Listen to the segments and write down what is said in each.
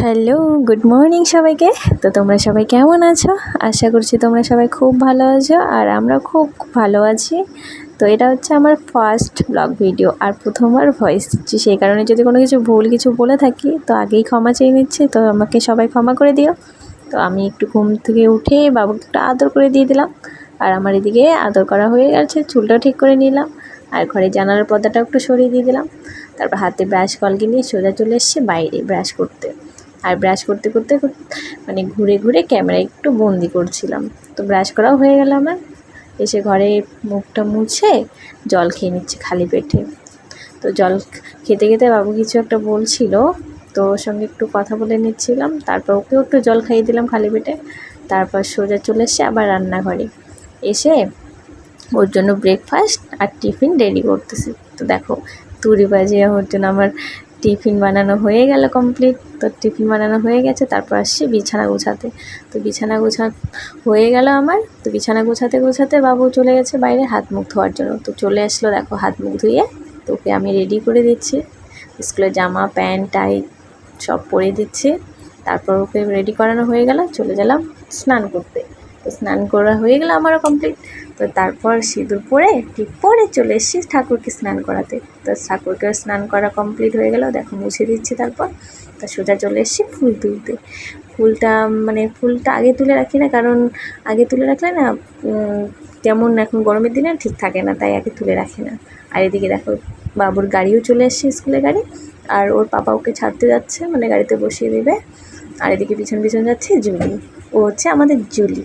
Hello, good morning সবাইকে। তো তোমরা সবাই কেমন আছো? আশা করছি তোমরা সবাই খুব ভালো আছো আর আমরা খুব ভালো আছি। তো এটা হচ্ছে আমার ফার্স্ট ব্লগ ভিডিও আর প্রথমবার ভয়েস দিচ্ছি। সেই কারণে যদি কোনো কিছু ভুল কিছু বলে থাকি, তো আগেই ক্ষমা চেয়ে নিচ্ছি। তো আমাকে সবাই ক্ষমা করে দিও। তো আমি একটু ঘুম থেকে উঠে বাবুকে একটু আদর করে দিয়ে দিলাম। আর আমার এদিকে আদর করা হয়ে গেছে, চুলটাও ঠিক করে নিলাম। আর ঘরে জানালার পর্দাটাও একটু সরিয়ে দিয়ে দিলাম। তারপর হাতে ব্রাশ কলকে নিয়ে সোজা চলে এসছে বাইরে ব্রাশ করতে। আর ব্রাশ করতে করতে মানে ঘুরে ঘুরে ক্যামেরা একটু বন্দি করছিলাম। তো ব্রাশ করাও হয়ে গেল আমার। এসে ঘরে মুখটা মুছে জল খেয়ে নিচ্ছে খালি পেটে। তো জল খেতে খেতে বাবু কিছু একটা বলছিল। তো ওর সঙ্গে একটু কথা বলে নিচ্ছিলাম। তারপর ওকেও একটু জল খাইয়ে দিলাম খালি পেটে। তারপর সোজা চলে এসছে আবার রান্নাঘরে। এসে ওর জন্য ব্রেকফাস্ট আর টিফিন রেডি করতেছি। তো দেখো তুরি বাজিয়ে ওর জন্য আমার টিফিন বানানো হয়ে গেল কমপ্লিট তো টিফিন বানানো হয়ে গেছে, তারপর আসছি বিছানা গোছাতে। তো বিছানা গোছা হয়ে গেল আমার। তো বিছানা গোছাতে গোছাতে বাবু চলে গেছে বাইরে হাত মুখ ধোয়ার জন্য। তো চলে আসলো দেখো হাত মুখ ধুয়ে, তো ওকে আমি রেডি করে দিচ্ছি। স্কুলের জামা, প্যান্ট টাই সব পরে দিচ্ছি। তারপর ওকে রেডি করানো হয়ে গেল, চলে গেলাম স্নান করতে। তো স্নান করা হয়ে গেলো আমারও কমপ্লিট তো তারপর সিঁদুর পরে ঠিক পরে চলে এসেছি ঠাকুরকে স্নান করাতে। তো ঠাকুরকে স্নান করা কমপ্লিট হয়ে গেল, দেখো মুছে দিচ্ছি তারপর। তা সোজা চলে এসেছি ফুল তুলতে। ফুলটা মানে ফুলটা আগে তুলে রাখি না, কারণ আগে তুলে রাখলে না তেমন এখন গরমের দিনে ঠিক থাকে না, তাই আগে তুলে রাখি না। আর এদিকে দেখো বাবুর গাড়িও চলে এসছে স্কুলে গাড়ি, আর ওর পাপা ওকে ছাড়তে যাচ্ছে মানে গাড়িতে বসিয়ে দেবে। আর এদিকে পিছন পিছন যাচ্ছে জুলি ও হচ্ছে আমাদের জুলি।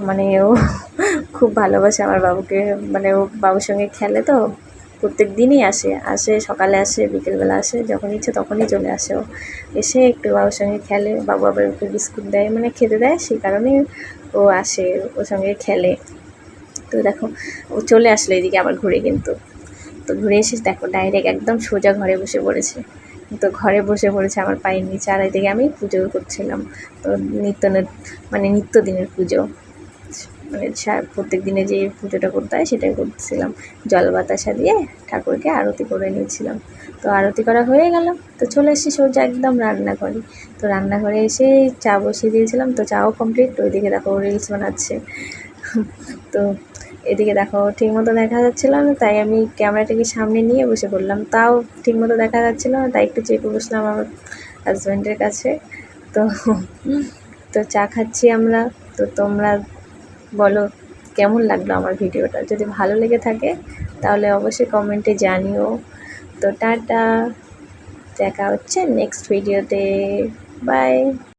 মানে ও খুব ভালোবাসে আমার বাবুকে। মানে ও বাবুর সঙ্গে খেলে তো প্রত্যেক দিনই আসে। আসে, সকালে আসে, বিকেলবেলা আসে যখন ইচ্ছে তখনই চলে আসে ও। এসে একটু বাবুর সঙ্গে খেলে, বাবু আবার ওকে বিস্কুট দেয় মানে খেতে দেয়, সেই কারণেই ও আসে, ওর সঙ্গে খেলে। তো দেখো, ও চলে আসলো এদিকে আবার ঘুরে কিন্তু। তো ঘুরে এসে দেখো ডাইরেক্ট একদম সোজা ঘরে বসে পড়েছে। তো ঘরে বসে পড়েছে, আমার পায়ের নিচে। আর এদিকে আমি পুজো করছিলাম। তো নিত্য মানে নিত্যদিনের পুজো। মানে প্রত্যেক দিনে যে পুজোটা করতে হয় সেটাই করছিলাম। জল বাতাসা দিয়ে ঠাকুরকে আরতি করে নিয়েছিলাম। তো আরতি করা হয়ে গেল। তো চলে এসেছি সোজা একদম রান্নাঘরে। তো রান্নাঘরে এসে চা বসিয়ে দিয়েছিলাম। তো চাও কমপ্লিট ওইদিকে দেখো রিলস বানাচ্ছে। তো এদিকে দেখো, ঠিকমতো দেখা যাচ্ছিল না, তাই আমি ক্যামেরাটাকে সামনে নিয়ে বসে পড়লাম। তাও ঠিকমতো দেখা যাচ্ছিল না, তাই একটু চেপে বসলাম আমার হাজব্যান্ডের কাছে। তো তো চা খাচ্ছি আমরা। তো তোমরা বলো, কেমন লাগল আমার ভিডিওটা? যদি ভালো লেগে থাকে, তাহলে অবশ্যই কমেন্টে জানিও। তো টাটা, দেখা হচ্ছে নেক্সট ভিডিওতে বাই